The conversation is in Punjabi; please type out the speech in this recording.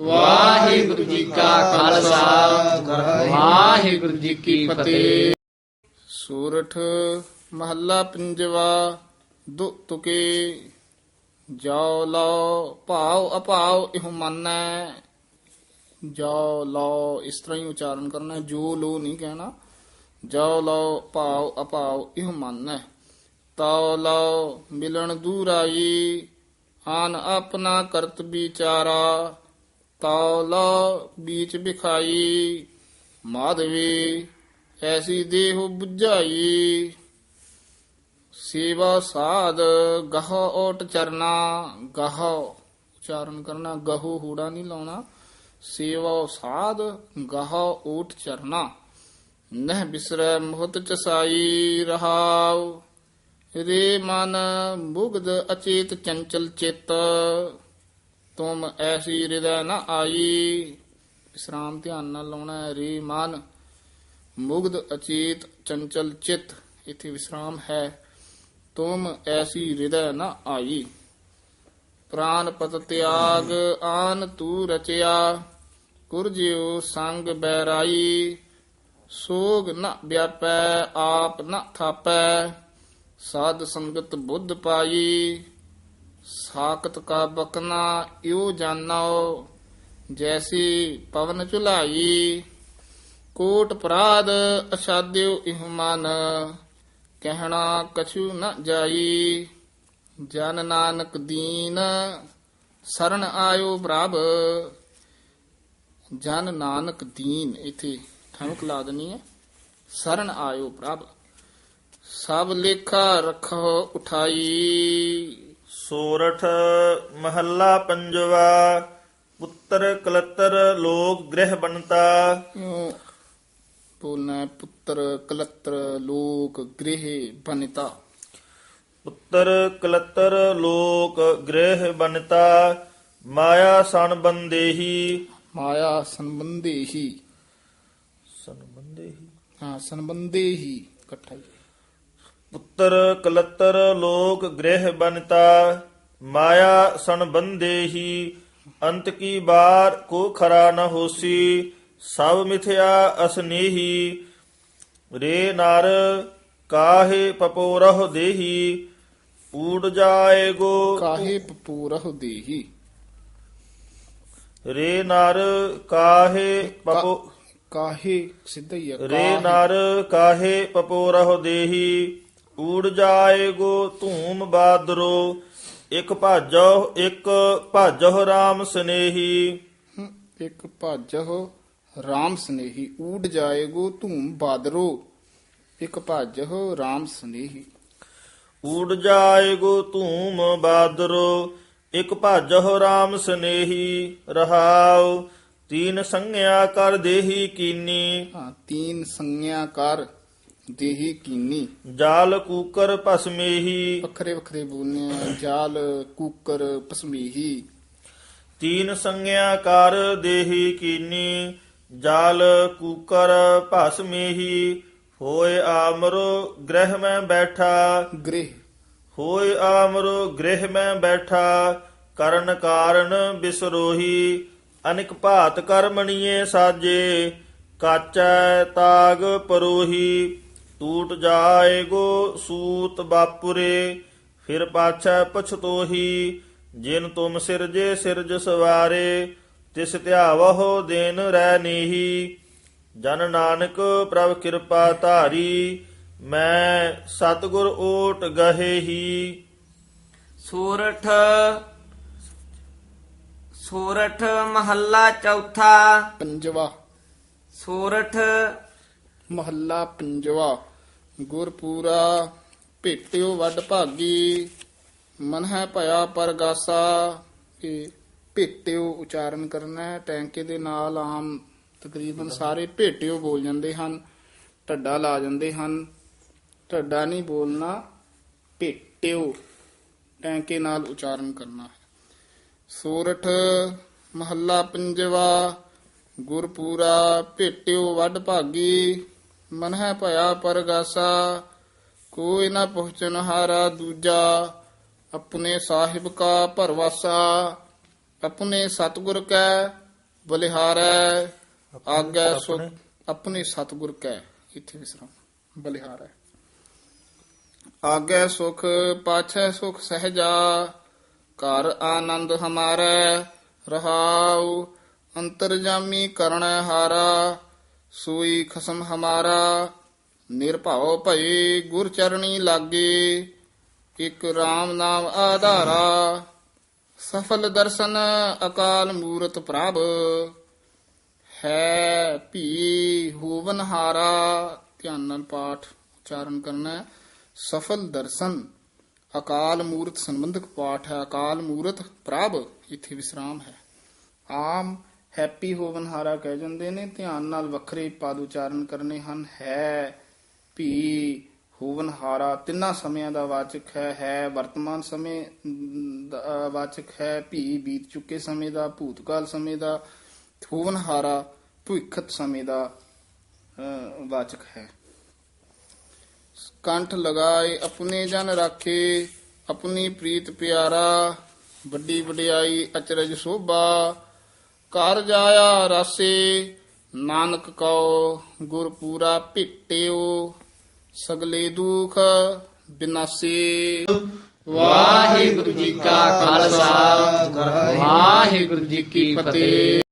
ਵਾਹਿਗੁਰੂ ਜੀ ਕਾ ਖਾਲਸਾ। ਵਾਹਿਗੁਰੂ ਜੀ ਕੀ ਫਤਿਹ। ਸੂਰਠ ਮਹੱਲਾ ਪੰਜਵਾ ਦੁ ਤੁਕੇ ਜਾਉ ਲਓ ਭਾਉ ਅਭਾਉ ਇਹ ਮੰਨੈ। ਜਾਉ ਲਓ ਇਸ ਤਰ੍ਹਾਂ ਹੀ ਉਚਾਰਨ ਕਰਨਾ, ਜੋ ਲੋ ਨਹੀਂ ਕਹਿਣਾ। ਜਾਉ ਲਓ ਭਾਉ ਅਭਾਉ ਇਹ ਮੰਨੈ। ਤਾਉ ਲਓ ਮਿਲਣ ਦੂਰ ਆਈ, ਆਨ ਆਪਣਾ ਕਰਤ ਵਿਚਾਰਾ। ਤਾਉ ਲਓ ਬੀਚ ਬਿਖਾਈ ਮਾਧਵੀ ਐਸੀ ਦੇਹ 부ਝਾਈ ਸੇਵਾ ਸਾਧ ਗਹ ਓਟ ਚਰਨਾ, ਗਹ ਉਚਾਰਨ ਕਰਨਾ, ਗਹੂ ਹੂੜਾ ਨਹੀਂ ਲਾਉਣਾ। ਸੇਵਾ ਸਾਧ ਗਹ ਓਟ ਚਰਨਾ, ਨਹ ਬਿਸਰੈ ਮੋਹਤ ਚਸਾਈ ਰਹਾਉ। ਰੇ ਮਨ ਮੁਗਦ ਅਚੇਤ ਚੰਚਲ ਚਿਤ ਤੁਮ ਐਸੀ ਹਿਰਦੈ ਨ ਆਈ। ਵਿਸਰਾਮ ਧਿਆਨ ਨਾਲ ਲਾਉਣਾ ਹੈ ਰੇ ਮਨ। ਮੁਗਧ, ਅਚੇਤ, ਚੰਚਲ, ਚਿਤ, ਇਥੇ ਵਿਸਰਾਮ ਹੈ। ਤੁਮ ਐਸੀ ਹਿਰਦੈ ਨ ਆਈ। ਪ੍ਰਾਨ ਪਤ ਤਿਆਗ, ਆਨ ਤੂ ਰਚਿਆ। ਕੁਰਜਿਓ ਸੰਗ ਬੈਰਾਈ ਸੋਗ ਨ ਵਿਆਪੈ, ਆਪ ਨ ਥਾਪੈ। ਸਾਧ ਸੰਗਤ ਬੁੱਧ ਪਾਈ। ਸਾਖਤ ਕਾ ਬਕਨਾ ਇਉ ਜਾਣੋ ਜੈਸੀ ਪਵਨ ਝੁਲਾਈ। ਕੋਟ ਪ੍ਰਾਦ ਅਸਾਦਿਓ ਇਹ ਮਨ, ਕਹਿਣਾ ਕਛੂ ਨ ਜਾਈ। ਜਨ ਨਾਨਕ ਦੀਨ, ਸਰਨ ਆਇਓ ਪ੍ਰਭ। ਜਨ ਨਾਨਕ ਦੀਨ, ਇਥੇ ਠਮਕ ਲਾ ਦਨੀ ਹੈ ਸਰਨ ਆਇਓ ਪ੍ਰਭ। ਸਭ ਲੇਖਾ ਰਖੋ ਉਠਾਈ। ਸੋਰਠ ਮਹੱਲਾ ਪੰਜਵਾ ਪੁੱਤਰ ਕਲਤਰ ਲੋਕ ਗ੍ਰਹਿ ਬਣਤਾ। ਬੋਲਣਾ ਪੁੱਤਰ ਕਲਤਰ ਲੋਕ ਗ੍ਰਹਿ ਬਨਿਤਾ ਪੁੱਤਰ ਕਲਤਰ ਲੋਕ ਗ੍ਰਹਿ ਬਣਤਾ ਮਾਇਆ ਸਨ ਬੰਦੇਹੀ ਮਾਇਆ ਸੰਬੰਧੇ ਹੀ ਸਨ ਬੰਦੇਹੀ ਹਾਂ ਸੰਬੰਧੇ ਹੀ ਇਕੱਠਾ ਹੀ। ਪੁੱਤਰ ਕਲਤਰ ਲੋਕ ਗ੍ਰਹਿ ਬਣਤਾ ਮਾਇਆ ਸਨ ਬੰਦੇਹੀ ਅੰਤ ਕੀ ਬਾਰ ਕੋ ਖਰਾ ਨ ਹੋਸੀ ਸਭ ਮਿਥਿਆ ਅਸਨੇਹੀ ਰੇ ਨਰ ਕਾਹੇ ਪਪੋਰਹ ਦੇਹੀ ਊੜ ਜਾਏਗੋ ਕਾਹੇ ਪਪੂਰਹ ਦੇਹੀ? ਰੇ ਨਰ ਕਾਹੇ ਪਪੋ ਕਾਹੇ ਸਿੱਧਾ ਹੀ ਰੇ। ਨਰ ਕਾਹੇ ਪਪੋਰਹ ਦੇਹੀ। ਊੜ ਜਾਏਗੋ ਧੂਮ ਬਾਦਰੋ ਇੱਕ ਭਾਜੋ ਇੱਕ ਭਾਜੋ RAM ਸਨੇਹੀ। ਇੱਕ ਭਜਹੁ RAM ਸਨੇਹੀ ਊਡ ਜਾਏਗੋ ਧੂਮ ਬਾਦਰੋ ਇੱਕ ਭਜਹੁ RAM ਸਨੇਹੀ। ਊੜ ਜਾਏਗੋ ਧੂਮ ਬਾਦਰੋ ਇੱਕ ਭਾਜੋ RAM ਸਨੇਹੀ। ਰਹਾਉ ਤੀਨ ਸੰਗਿਆ ਕਰ ਦੇਹੀ ਕੀਨੀ। ਹਾਂ ਤੀਨ ਸੰਗਿਆ ਕਰ ਦੇਹੀ ਕੀਨੀ। ਜਾਲ ਕੂਕਰ ਭਸਮੇਹੀ ਵੱਖਰੇ ਵੱਖਰੇ ਬੋਲਨੇ ਆ ਜਾਲ ਕੂਕਰ ਪਸਮੀਹੀ। ਤੀਨ ਸੰਗਿਆ ਕਰ ਦੇਹੀ ਕੀਨੀ ਜਾਲ ਕੂਕਰ ਭਸਮੇਹੀ ਹੋਏ ਆਮਰੋ ਗ੍ਰਹਿ ਮੈਂ ਬੈਠਾ। ਗ੍ਰਹਿ। ਹੋਏ ਆਮਰੋ ਗ੍ਰਹਿ ਮੈਂ ਬੈਠਾ ਕਰਨ ਕਾਰਨ ਬਿਸਰੋਹੀ। ਅਨਿਕ ਭਾਤ ਕਰਮਣੀਏ ਸਾਜੇ ਕਾਚੈ ਤਾਗ ਪਰੋਹੀ। ਟੂਟ ਜਾਏਗੋ ਸੂਤ ਬਾਪੁਰੇ ਫਿਰ ਪਾਛੈ ਪਛਤੋਹੀ ਜਿਨ ਤੁਮ ਸਿਰਜੇ ਸਿਰਜ ਸਵਾਰੇ ਤਿਸ ਧਿਆਵਹੁ ਦੇਨ ਰਹਿ ਨੀਹੀ। ਜਨ ਨਾਨਕ ਪ੍ਰਭ ਕਿਰਪਾ ਧਾਰੀ ਮੈਂ ਸਤਿਗੁਰ ਓਟ ਗਹੇ ਹੀ ਸੂਰਠ ਸੂਰਠ ਮਹੱਲਾ ਚੌਥਾ। ਪੰਜਵਾ। ਸੂਰਠ ਮਹੱਲਾ ਪੰਜਵਾ। ਗੁਰਪੂਰਾ, ਭੇਟਿਓ ਵੱਡ ਭਾਗੀ ਮਨ ਹੈ ਭਇਆ ਪਰਗਾਸਾ। ਇਹ ਭੇਟਿਓ ਉਚਾਰਨ ਕਰਨਾ ਹੈ ਟੈਂਕੇ ਦੇ ਨਾਲ ਆਮ ਤਕਰੀਬਨ ਸਾਰੇ ਭੇਟਿਓ ਬੋਲ ਜਾਂਦੇ ਹਨ, ਢੱਡਾ ਲਾ ਜਾਂਦੇ ਹਨ। ਢੱਡਾ ਨਹੀਂ ਬੋਲਣਾ, ਭੇਟਿਓ, ਟੈਂਕੇ ਨਾਲ ਉਚਾਰਨ ਕਰਨਾ ਹੈ। ਸੂਰਠ ਮਹੱਲਾ ਪੰਜਵਾ, ਗੁਰਪੂਰਾ, ਭੇਟਿਓ ਵੱਡ ਭਾਗੀ। ਮਨ ਹੈ ਭਇਆ ਪਰਗਾਸਾ ਕੋਈ ਨਾ ਪਹੁੰਚਨ ਹਾਰਾ ਦੂਜਾ ਆਪਣੇ ਸਾਹਿਬ ਕਾ ਭਰਵਾਸਾ ਆਪਣੇ ਸਤਿਗੁਰ ਕੈ ਬਲਿਹਾਰੈ ਆਗੈ ਸੁਖ ਆਪਣੇ? ਸਤਿਗੁਰ ਕੈ ਇੱਥੇ ਵਿਸਰਾਮ ਬਲਿਹਾਰੈ ਆਗੈ ਸੁਖ ਪਾਛੈ ਸੁਖ ਸਹਜਾ ਘਰ ਆਨੰਦ ਹਮਾਰੈ ਰਹਾਉ ਅੰਤਰਜਾਮੀ ਕਰਣੈ ਹਾਰਾ ਸੋਈ ਖਸਮ ਹਮਾਰਾ, ਨਿਰਭਉ ਭਏ ਗੁਰ ਚਰਣੀ ਲਾਗੇ, ਇਕ RAM ਨਾਮ ਆਧਾਰਾ। ਸਫਲ ਦਰਸ਼ਨ ਅਕਾਲ ਮੂਰਤ ਪ੍ਰਭ, ਹੈ ਭੀ ਹੋਵਨ ਹਾਰਾ। ਧਿਆਨ ਨਾਲ ਪਾਠ ਉਚਾਰਨ ਕਰਨਾ ਸਫਲ ਦਰਸ਼ਨ ਅਕਾਲ ਮੂਰਤ ਸੰਬੰਧਕ ਪਾਠ ਹੈ। ਅਕਾਲ ਮੂਰਤ ਪ੍ਰਭ, ਇੱਥੇ ਵਿਸਰਾਮ ਹੈ। ਆਮ ਹੈਪੀ ਹੋਵਨਹਾਰਾ ਕਹਿ ਜਾਂਦੇ ਨੇ, ਧਿਆਨ ਨਾਲ ਵੱਖਰੇ ਪਾਦ ਉਚਾਰਨ ਕਰਨੇ ਹਨ। ਹੈ, ਭੀ, ਹੋਵਨਹਾਰਾ, ਤਿੰਨਾਂ ਸਮਿਆਂ ਦਾ ਵਾਚਕ ਹੈ। ਹੈ, ਵਰਤਮਾਨ ਸਮੇਂ ਦਾ ਵਾਚਕ ਹੈ। ਭੀ, ਬੀਤ ਚੁੱਕੇ ਸਮੇਂ ਦਾ, ਭੂਤਕਾਲ ਸਮੇਂ ਦਾ, ਹੋਵਨਹਾਰਾ ਹਾਰਾ ਭਵਿੱਖਤ ਸਮੇਂ ਦਾ ਵਾਚਕ ਹੈ। ਕੰਠ ਲਗਾਏ, ਆਪਣੇ ਜਨ ਰਾਖੇ, ਆਪਣੀ ਪ੍ਰੀਤ ਪਿਆਰਾ, ਵੱਡੀ ਵਡਿਆਈ, ਅਚਰਜ ਸੋਭਾ ਕਰ ਜਾਇਆ ਰਾਸੇ, ਨਾਨਕ ਕਉ ਗੁਰ ਪੂਰਾ ਭਿਟਿਓ, ਸਗਲੇ ਦੁਖ ਬਿਨਾਸੇ। ਵਾਹਿਗੁਰੂ ਜੀ ਕਾ ਖਾਲਸਾ, ਵਾਹਿਗੁਰੂ ਜੀ ਕੀ ਫਤਿਹ।